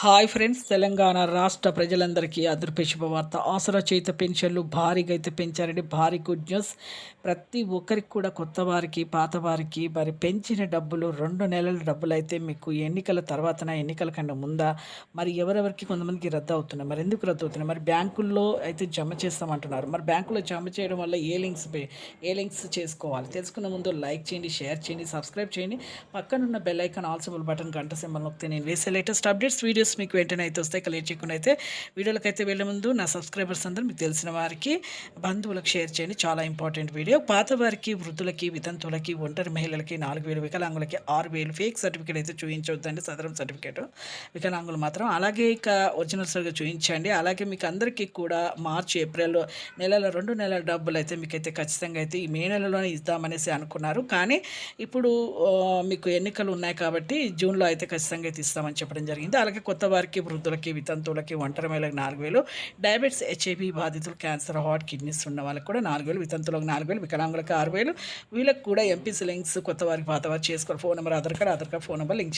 Hi friends Telangana రాష్ట్ర ప్రజలందరికీ అదృప శుభవార్త. ఆసరా చేత పెన్షన్లు భారీగా అయితే పెంచారండి భారీ గుడ్ న్యూస్. ప్రతి ఒక్కరికి కూడా కొత్త వారికి పాత వారికి మరి పెంచిన డబ్బులు రెండు నెలల డబ్బులు అయితే మీకు ఎన్నికల తర్వాతన ఎన్నికల కన్నా ముందా మరి ఎవరెవరికి కొంతమందికి రద్దు అవుతున్నాయి? మరి ఎందుకు రద్దు అవుతున్నాయి? మరి బ్యాంకుల్లో అయితే జమ చేస్తామంటున్నారు. మరి బ్యాంకులో జమ చేయడం వల్ల ఏ లింక్స్ ఏ లింక్స్ చేసుకోవాలి? తెలుసుకున్న ముందు లైక్ చేయండి షేర్ చేయండి సబ్స్క్రైబ్ చేయండి. పక్కనున్న బెల్ ఐకాన్ ఆల్సిబుల్ బటన్ గంట సింబల్ నొక్కితే నేను వేసే లేటెస్ట్ అప్డేట్స్ వీడియోస్ మీకు వెంటనే అయితే వస్తాయి. ఇక లేట్ చేయకుండా అయితే వీడియోలకు అయితే వెళ్ళే ముందు నా సబ్స్క్రైబర్స్ అందరూ మీకు తెలిసిన వారికి బంధువులకు షేర్ చేయండి. చాలా ఇంపార్టెంట్ వీడియో పాత వారికి వృద్ధులకి వితంతువులకి ఒంటరి మహిళలకి నాలుగు వేలు వికలాంగులకి ఆరు వేలు ఫేక్ సర్టిఫికేట్ అయితే చూపించవద్దండి సదరం సర్టిఫికేట్ వికలాంగులు మాత్రం అలాగే ఇక ఒరిజినల్ సరిగా చూపించండి అలాగే మీకు అందరికీ కూడా మార్చి ఏప్రిల్ నెలల రెండు నెలల డబ్బులు అయితే మీకు అయితే ఖచ్చితంగా అయితే ఈ మే నెలలోనే ఇద్దామనేసి అనుకున్నారు. కానీ ఇప్పుడు మీకు ఎన్నికలు ఉన్నాయి కాబట్టి జూన్లో అయితే ఖచ్చితంగా అయితే ఇస్తామని చెప్పడం జరిగింది. అలాగే కొత్త కొత్త వారికి వృద్ధులకి వితంతువులకి ఒంటరి మహిళలకు నాలుగు వేలు డయాబెటీస్ హెచ్ఐవి బాధితులు క్యాన్సర్ హార్ట్ కిడ్నీస్ ఉన్న వాళ్ళకి కూడా నాలుగు వేలు వితంతువులకు నాలుగు వేలు వికలాంగులకు ఆరు వేలు వీళ్ళకి కూడా ఎంపీసీ లింక్స్ కొత్త వారికి పాత వారు చేసుకోవాలి. Phone number Aadhaar card Aadhaar card phone number link